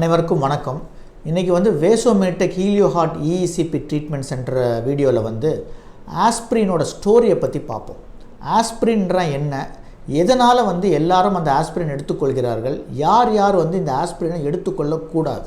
அனைவருக்கும் வணக்கம். இன்றைக்கி வந்து Vasomedtech Helio Heart EECP treatment centre வீடியோவில் வந்து ஆஸ்பிரினோட ஸ்டோரியை பற்றி பார்ப்போம். ஆஸ்பிரின்றா என்ன? எதனால் வந்து எல்லாரும் அந்த ஆஸ்பிரின் எடுத்துக்கொள்கிறார்கள்? யார் யார் வந்து இந்த ஆஸ்பிரினை எடுத்துக்கொள்ளக்கூடாது?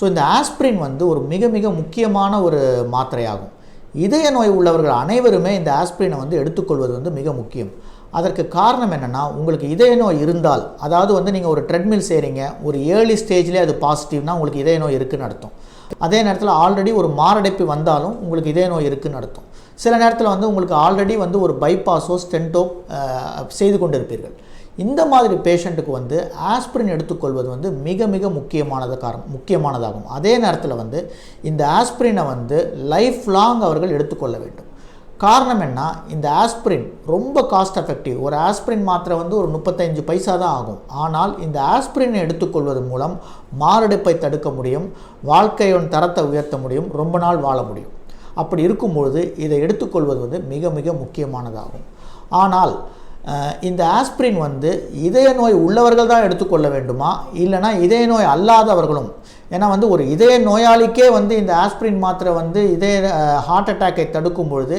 ஸோ இந்த ஆஸ்பிரின் வந்து ஒரு மிக மிக முக்கியமான ஒரு மாத்திரையாகும். இதய நோய் உள்ளவர்கள் அனைவருமே இந்த ஆஸ்பிரினை வந்து எடுத்துக்கொள்வது வந்து மிக முக்கியம். அதற்கு காரணம் என்னென்னா உங்களுக்கு இதய நோய் இருந்தால் அதாவது வந்து நீங்கள் ஒரு ட்ரெட்மில் செய்கிறீங்க ஒரு ஏர்லி ஸ்டேஜ்லேயே அது பாசிட்டிவ்னா உங்களுக்கு இதய நோய் இருக்குதுன்னு அர்த்தம். அதே நேரத்தில் ஆல்ரெடி ஒரு மாரடைப்பு வந்தாலும் உங்களுக்கு இதய நோய் இருக்குன்னு அர்த்தம். சில நேரத்தில் வந்து உங்களுக்கு ஆல்ரெடி வந்து ஒரு பைபாஸோ ஸ்டென்ட்டோ செய்து கொண்டிருப்பீர்கள். இந்த மாதிரி பேஷண்ட்டுக்கு வந்து ஆஸ்பிரின் எடுத்துக்கொள்வது வந்து மிக மிக முக்கியமானது காரணம் முக்கியமானதாகும். அதே நேரத்தில் வந்து இந்த ஆஸ்பிரினை வந்து லைஃப் லாங் அவர்கள் எடுத்துக்கொள்ள வேண்டும். காரணம் என்ன? இந்த ஆஸ்பிரின் ரொம்ப காஸ்ட் எஃபெக்டிவ் ஒரு ஆஸ்பிரின் மாத்திரை வந்து ஒரு முப்பத்தஞ்சு பைசா தான் ஆகும். ஆனால் இந்த ஆஸ்பிரினை எடுத்துக்கொள்வது மூலம் மாரடைப்பை தடுக்க முடியும் வாழ்க்கையின் தரத்தை உயர்த்த முடியும் ரொம்ப நாள் வாழ முடியும். அப்படி இருக்கும்பொழுது இதை எடுத்துக்கொள்வது வந்து மிக மிக முக்கியமானதாகும். ஆனால் இந்த ஆஸ்பிரின் வந்து இதய நோய் உள்ளவர்கள் தான் எடுத்துக்கொள்ள வேண்டுமா? இல்லைனா இதய நோய் அல்லாதவர்களும்? ஏன்னா வந்து ஒரு இதய நோயாளிக்கே வந்து இந்த ஆஸ்பிரின் மாத்திரை வந்து இதய ஹார்ட் அட்டாக்கை தடுக்கும் பொழுது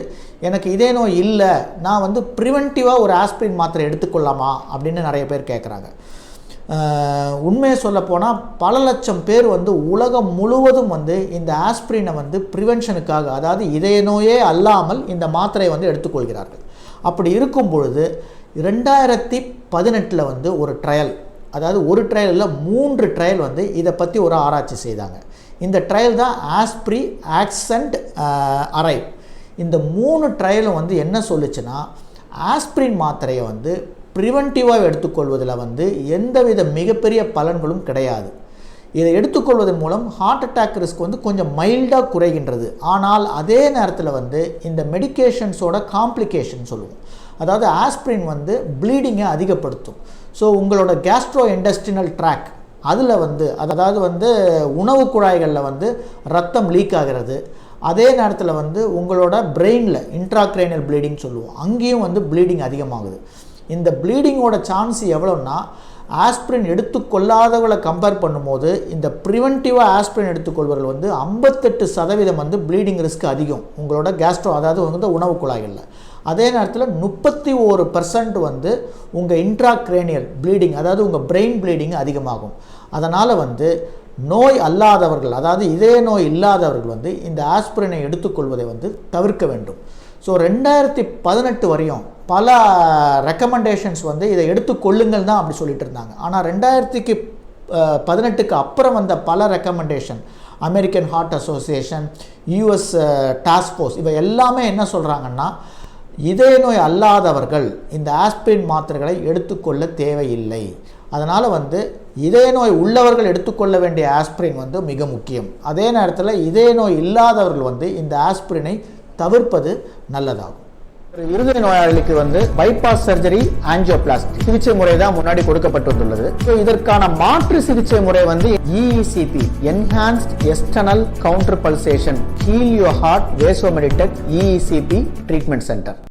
எனக்கு இதய நோய் இல்லை நான் வந்து ப்ரிவென்டிவாக ஒரு ஆஸ்பிரின் மாத்திரை எடுத்துக்கொள்ளலாமா? அப்படின்னு நிறைய பேர் கேட்குறாங்க உண்மையை சொல்லப்போனால் பல லட்சம் பேர் வந்து உலகம் முழுவதும் வந்து இந்த ஆஸ்பிரினை வந்து ப்ரிவென்ஷனுக்காக அதாவது இதய நோயே அல்லாமல் இந்த மாத்திரையை வந்து எடுத்துக்கொள்கிறார்கள். அப்படி இருக்கும் பொழுது ரெண்டாயிரத்தி பதினெட்டில் வந்து ஒரு ட்ரையல் அதாவது ஒரு ட்ரையலில் மூன்று ட்ரையல் வந்து இதை பற்றி ஒரு ஆராய்ச்சி செய்தாங்க. இந்த ட்ரையல் தான் ஆஸ்ப்ரி ஆக்சன்ட் அரைவ் இந்த மூணு ட்ரையலும் வந்து என்ன சொல்லுச்சுன்னா ஆஸ்பிரின் மாத்திரையை வந்து ப்ரிவென்டிவாக எடுத்துக்கொள்வதில் வந்து எந்தவித மிகப்பெரிய பலன்களும் கிடையாது. இதை எடுத்து எடுத்துக்கொள்வதன் மூலம் ஹார்ட் அட்டாக் ரிஸ்க் வந்து கொஞ்சம் மைல்டாக குறைகின்றது. ஆனால் அதே நேரத்தில் வந்து இந்த மெடிக்கேஷன்ஸோட காம்ப்ளிகேஷன் சொல்லுவோம். அதாவது ஆஸ்பிரின் வந்து ப்ளீடிங்கை அதிகப்படுத்தும். ஸோ உங்களோட கேஸ்ட்ரோ இண்டஸ்ட்ரினல் ட்ராக் அதில் வந்து அதாவது வந்து உணவு குழாய்களில் வந்து ரத்தம் லீக் ஆகிறது. அதே நேரத்தில் வந்து உங்களோட பிரெயினில் இன்ட்ராக்ரைனல் ப்ளீடிங் சொல்லுவோம். அங்கேயும் வந்து ப்ளீடிங் அதிகமாகுது. இந்த ப்ளீடிங்கோட சான்ஸ் எவ்வளோன்னா ஆஸ்பிரின் எடுத்துக்கொள்ளாதவங்களை கம்பேர் பண்ணும்போது இந்த ப்ரிவென்டிவாக ஆஸ்பிரின் எடுத்துக்கொள்வர்கள் வந்து ஐம்பத்தெட்டு சதவீதம் வந்து ப்ளீடிங் ரிஸ்க் அதிகம். உங்களோட கேஸ்ட்ரோ அதாவது வந்து உணவு குழாய்களில். அதே நேரத்தில் முப்பத்தி ஒரு பர்சன்ட் வந்து உங்கள் இன்ட்ராக்ரேனியல் ப்ளீடிங் அதாவது உங்கள் பிரெயின் ப்ளீடிங் அதிகமாகும். அதனால் வந்து நோய் அல்லாதவர்கள் அதாவது இதய நோய் இல்லாதவர்கள் வந்து இந்த ஆஸ்பிரினை எடுத்துக்கொள்வதை வந்து தவிர்க்க வேண்டும். ஸோ ரெண்டாயிரத்தி பதினெட்டு வரையும் பல ரெக்கமெண்டேஷன்ஸ் வந்து இதை எடுத்துக்கொள்ளுங்கள் தான் அப்படி சொல்லிட்டு இருந்தாங்க. ஆனால் ரெண்டாயிரத்துக்கு பதினெட்டுக்கு அப்புறம் வந்த பல recommendation American Heart Association US task force இவை எல்லாமே என்ன சொல்கிறாங்கன்னா இதய நோய் அல்லாதவர்கள் இந்த ஆஸ்பிரின் மாத்திரைகளை எடுத்துக்கொள்ள தேவையில்லை. அதனால் வந்து இதய நோய் உள்ளவர்கள் எடுத்துக்கொள்ள வேண்டிய ஆஸ்பிரின் வந்து மிக முக்கியம். அதே நேரத்தில் இதய நோய் இல்லாதவர்கள் வந்து இந்த ஆஸ்பிரினை தவிர்ப்பது நல்லதாகும். இருதய நோயாளிக்கு வந்து பைபாஸ் சர்ஜரி ஆஞ்சியோபிளாஸ்டி சிகிச்சை முறை தான் முன்னாடி கொடுக்கப்பட்டுள்ளது. இதற்கான மாற்று சிகிச்சை முறை வந்து EECP enhanced external counter pulsation Helio Heart Vasomedtech EECP treatment centre